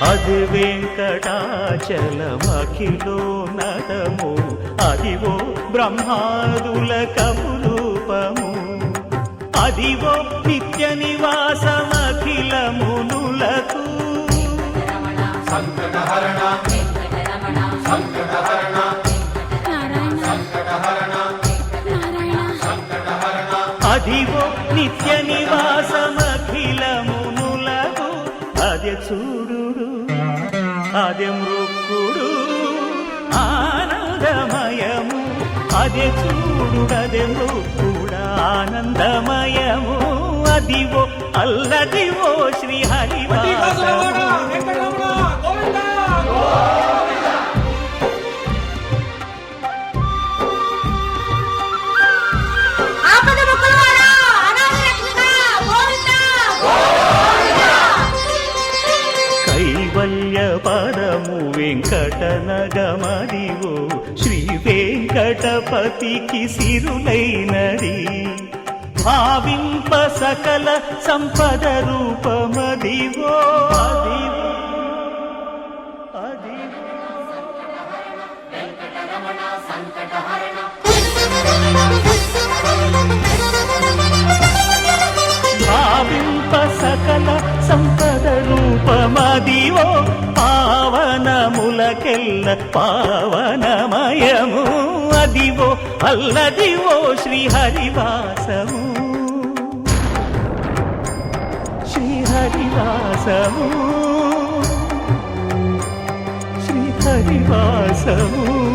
అది వెంకటాచలమఖిలో నటము అదివో బ్రహ్మాదుల కపురూపము. అదివో నిత్య నివాసమఖిల మునులకు అదివో నిత్య నివాసమఖిల మునులకు అదే చూడు అదే ఆనందమయము. అదే చూడు అదే ఆనందమయము. అదివో అల్లదివో శ్రీహరి వెంకటనగమదివో శ్రీ వెంకటపతికి సిరులైనది. భావింప సకల సంపద రూపమదివో. పావనములకెల్ల పావనమయము. అదివో అల్లదివో శ్రీహరివాసము. శ్రీహరివాసము. శ్రీహరివాసము.